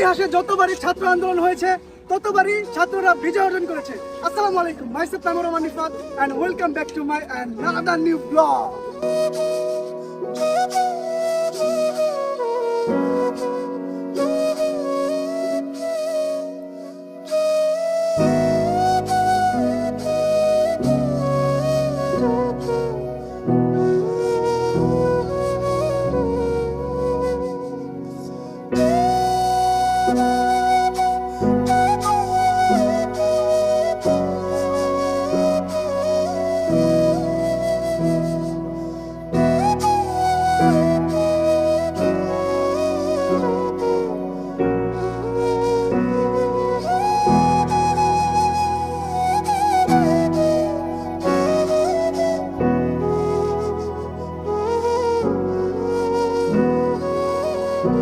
ইতিহাসে যতবারই ছাত্র আন্দোলন হয়েছে, ততবারই ছাত্ররা বিজয় অর্জন করেছে। আসসালামু আলাইকুম myself Tamor Rahman Ifat and welcome back to my and new blog আসসালামু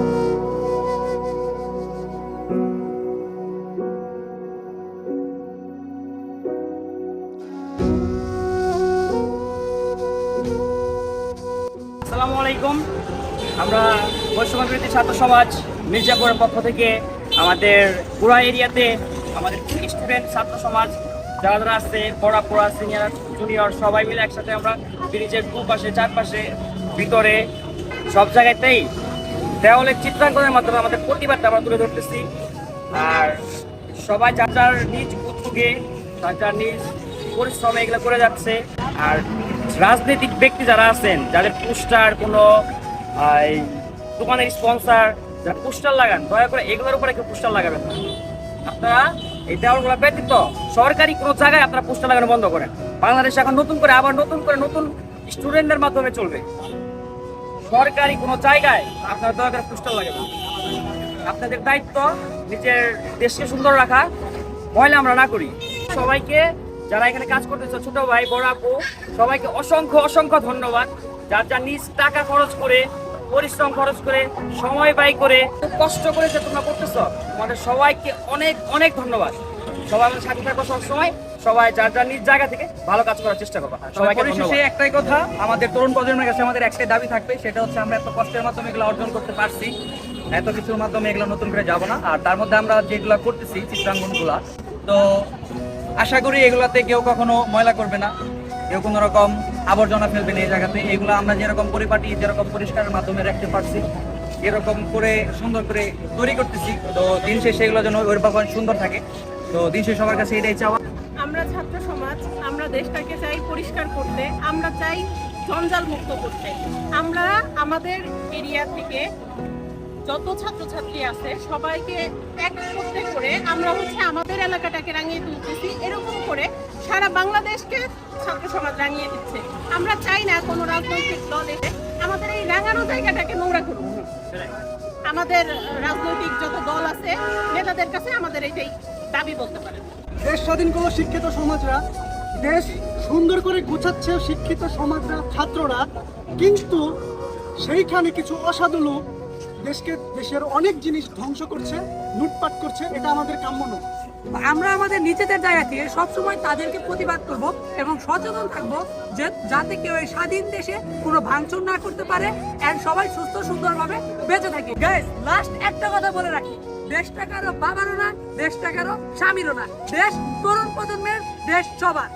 আলাইকুম। আমরা বৈশ্যবিরোধী ছাত্র সমাজ মির্জাপুরের পক্ষ থেকে আমাদের পুরা এরিয়াতে আমাদের স্টুডেন্ট ছাত্র সমাজ, যারা যারা আছে পড়া পড়া সিনিয়র জুনিয়র সবাই মিলে একসাথে আমরা ব্রিজের দুপাশে, চারপাশে, ভিতরে, সব জায়গাতেই দেওয়ালে চিত্রাঙ্কনের মাধ্যমে আমাদের প্রতিবাদটা আমরা তুলে ধরতেছি। আর সবাই যার যার নিজ উদ্যোগে, যার যার নিজ পরিশ্রমে এগুলো করে যাচ্ছে। আর রাজনৈতিক ব্যক্তি যারা আছেন, যাদের পোস্টার, কোনো দোকানের স্পন্সার, যারা পোস্টার লাগান, দয়া করে এগুলোর উপরে কেউ পোস্টার লাগাবেন আপনারা এই দেওয়ালগুলো ব্যতীত সরকারি কোনো জায়গায় আপনারা পোস্টার লাগানো বন্ধ করেন। বাংলাদেশ এখন নতুন করে, আবার নতুন করে নতুন স্টুডেন্টদের মাধ্যমে চলবে। সরকারি কোনো জায়গায় আপনার দয়া করে পোস্টার না। আপনাদের দায়িত্ব নিজের দেশকে সুন্দর রাখা, ময়লা আমরা না করি। সবাইকে যারা এখানে কাজ করতেছে, ছোট ভাই, বড় আপু, সবাইকে অসংখ্য অসংখ্য ধন্যবাদ। যার যার নিজ টাকা খরচ করে, পরিশ্রম খরচ করে, সময় ব্যয় করে, কষ্ট করে যে তোমরা করতেছ, তোমাদের সবাইকে অনেক অনেক ধন্যবাদ। সবাই আমাদের সাথে থাকব সবসময়। সবাই যার যার নিজ জায়গা থেকে ভালো কাজ করার চেষ্টা করবা। সবাইকে ধন্যবাদ। একটাই কথা আমাদের তরুণ প্রজন্মের কাছে আমাদের একটাই দাবি থাকবে সেটা হচ্ছে আমরা এত কষ্টের মাধ্যমে এগুলো অর্জন করতে পারছি। এত কিছুর মাধ্যমে এগুলো নতুন করে যাব না। আর তার মধ্যে আমরা যেগুলো করতেছি চিত্রাঙ্কনগুলা তো আশা করি এগুলাতে কেউ কখনো ময়লা করবে না। কেউ কোনো রকম আবর্জনা ফেলবে না এই জায়গাতে। এগুলো আমরা যেরকম পরিপাটি যেরকম পরিষ্কারের মাধ্যমে রাখতে পারছি এরকম করে সুন্দর করে তৈরি করতেছি। তো দিন শেষে এগুলো যেন ওইরকম সুন্দর থাকে। তো দিন শেষে সবার কাছে এটাই চাওয়া। আমরা ছাত্র সমাজ, আমরা দেশটাকে চাই পরিষ্কার করতে, আমরা চাই জঞ্জাল মুক্ত করতে। আমরা আমাদের এরিয়া থেকে যত ছাত্রছাত্রী আছে, সবাইকে এক করতে করে আমরা হচ্ছে আমাদের এলাকাটাকে রাঙিয়ে তুলতেছি। এরকম করে সারা বাংলাদেশকে ছাত্র সমাজ রাঙিয়ে দিচ্ছে। আমরা চাই না কোনো রাজনৈতিক দল এসে আমাদের এই রাঙানো জায়গাটাকে নোংরা করুক। আমাদের রাজনৈতিক যত দল আছে, নেতাদের কাছে আমাদের এইটাই দাবি বলতে পারেন। দেশ স্বাধীন করল শিক্ষিত সমাজরা, দেশ সুন্দর করে গুছাচ্ছে শিক্ষিত সমাজরা, ছাত্ররা, কিন্তু সেইখানে কিছু অসাধু লোক দেশকে, দেশের অনেক জিনিস ধ্বংস করছে, লুটপাট করছে, এটা আমাদের কাম্য নয়। আমরা আমাদের নিজেদের জায়গা থেকে সবসময় তাদেরকে প্রতিবাদ করব এবং সচেতন থাকব যে যাতে কেউ এই স্বাধীন দেশে কোনো ভাঙচুর না করতে পারে এন্ড সবাই সুস্থ, সুন্দরভাবে বেঁচে থাকি। গাইস লাস্ট একটা কথা বলে রাখি। দেশটা কারও বাবারও না, দেশটা কারও স্বামীরও না। দেশ তরুণ প্রজন্মের, দেশ সবার।